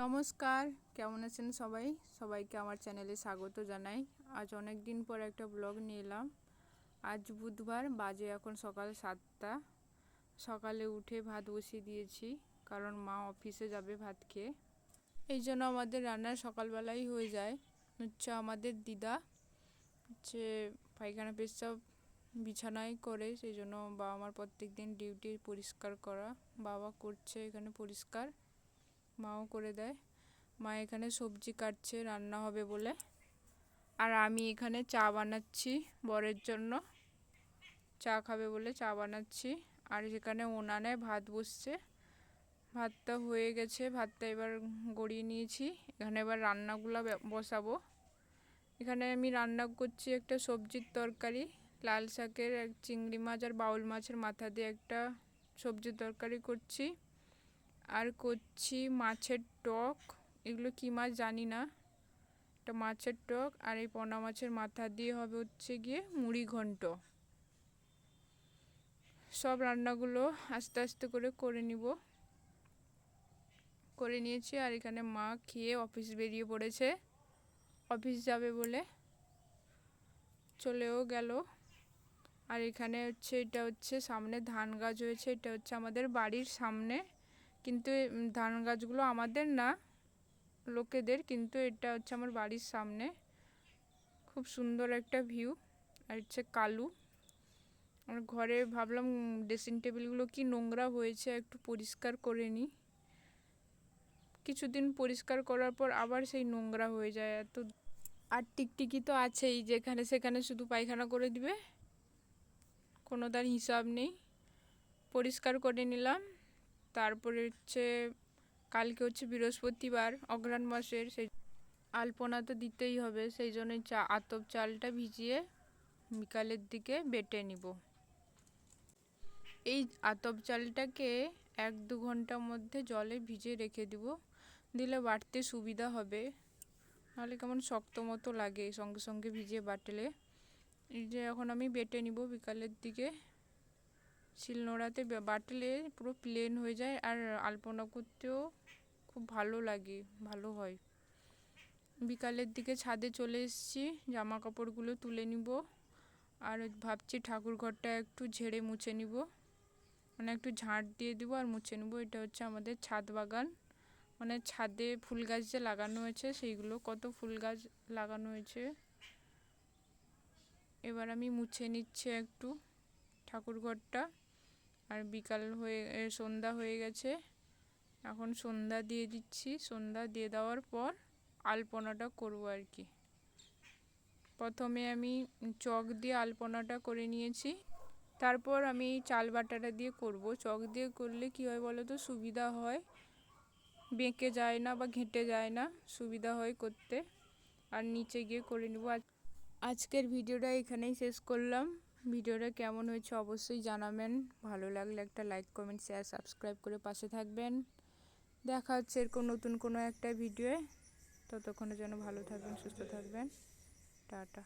নমস্কার, কেমন আছেন সবাই? সবাইকে আমার চ্যানেলে স্বাগত জানাই। আজ অনেক দিন পর একটা ব্লগ নিয়ে এলাম। আজ বুধবার, বাজে এখন সকাল সাতটা। সকালে উঠে ভাত বসিয়ে দিয়েছি, কারণ মা অফিসে যাবে ভাত খেয়ে। এই জন্য আমাদের রান্না সকালবেলাই হয়ে যায়। হচ্ছে আমাদের দিদা হচ্ছে পায়খানা পেশাব বিছানায় করে, সেই জন্য বাবা আমার প্রত্যেক দিন ডিউটি পরিষ্কার করা। বাবা করছে এখানে পরিষ্কার। মাও করে দেয়। মা এখানে সবজি কাটছে, রান্না হবে বলে। আর আমি এখানে চা বানাচ্ছি বরের জন্য। চা খাবে বলে চা বানাচ্ছি। আর সেখানে উনানে ভাত বসছে। ভাতটা হয়ে গেছে, ভাতটা এবার গড়িয়ে নিয়েছি। এখানে এবার রান্নাগুলো বসাবো। এখানে আমি রান্না করছি একটা সবজির তরকারি। লাল শাকের এক, চিংড়ি মাছ আর বাউল মাছের মাথা দিয়ে একটা সবজির তরকারি করছি। আর করছি মাছের টক। এগুলো কী মাছ জানি না। একটা মাছের টক আর এই পোনা মাছের মাথা দিয়ে হবে হচ্ছে গিয়ে মুড়ি ঘন্ট। সব রান্নাগুলো আস্তে আস্তে করে করে নিব। করে নিয়েছি আর এখানে মা খেয়ে অফিস বেরিয়ে পড়েছে। অফিস যাবে বলে চলেও গেল। আর এখানে হচ্ছে, এটা হচ্ছে সামনে ধান গাছ হয়েছে, এটা হচ্ছে আমাদের বাড়ির সামনে। কিন্তু ধান গাছগুলো আমাদের না, লোকেদের, কিন্তু এটা হচ্ছে আমার বাড়ির সামনে। খুব সুন্দর একটা ভিউ আর হচ্ছে কালু। আর ঘরে ভাবলাম ড্রেসিং টেবিলগুলো কি নোংরা হয়েছে একটু পরিষ্কার করে নিই। কিছুদিন পরিষ্কার করার পর আবার সেই নোংরা হয়ে যায়। এত, আর টিকটিকি তো আছেই, যেখানে সেখানে শুধু পায়খানা করে দিবে। কোনো তার হিসাব নেই। পরিষ্কার করে নিলাম। তারপরে হচ্ছে কালকে হচ্ছে বৃহস্পতিবার অগ্রাণ মাসের সেই আলপনা তো দিতেই হবে, সেই জন্য চা, আতপ চালটা ভিজিয়ে বিকালের দিকে বেটে নিব। এই আতপ চালটাকে এক দু ঘণ্টার মধ্যে জলে ভিজে রেখে দিব, দিলে বাটতে সুবিধা হবে। নাহলে কেমন শক্ত মতো লাগে সঙ্গে সঙ্গে ভিজিয়ে বাটলে। এই যে এখন আমি বেটে নিব বিকালের দিকে। শিলনোড়াতে বাটলে পুরো প্লেন হয়ে যায় আর আলপনা করতেও খুব ভালো লাগে, ভালো হয়। বিকালের দিকে ছাদে চলে এসেছি জামা কাপড়গুলো তুলে নিব আর ভাবছি ঠাকুর ঘরটা একটু ঝেড়ে মুছে নিব। মানে একটু ঝাঁট দিয়ে দিব আর মুছে নেব, এটা হচ্ছে আমাদের ছাদ বাগান। মানে ছাদে ফুল গাছ যে লাগানো হয়েছে, সেইগুলো কত ফুল গাছ লাগানো হয়েছে। এবার আমি মুছে নিচ্ছে একটু ঠাকুর ঘরটা। আর বিকাল হয়ে সন্ধ্যা হয়ে গেছে। এখন সন্ধ্যা দিয়ে দিচ্ছি। সন্ধ্যা দিয়ে দেওয়ার পর আলপনাটা করব আর কি। প্রথমে আমি চক দিয়ে আলপনাটা করে নিয়েছি। তারপর আমি চাল বাটাটা দিয়ে করব। চক দিয়ে করলে কী হয় বলো তো? সুবিধা হয়। বেঁকে যায় না বা ঘেঁটে যায় না। সুবিধা হয় করতে। আর নিচে গিয়ে করে নেব। আজকের ভিডিওটা এখানেই শেষ করলাম। ভিডিওটা কেমন হয়েছে অবশ্যই জানাবেন। ভালো লাগলে একটা লাইক কমেন্ট শেয়ার সাবস্ক্রাইব করে পাশে থাকবেন। দেখা হচ্ছে এরকম নতুন কোনো একটা ভিডিওয়ে ততক্ষণের জন্য ভালো থাকবেন, সুস্থ থাকবেন। টাটা।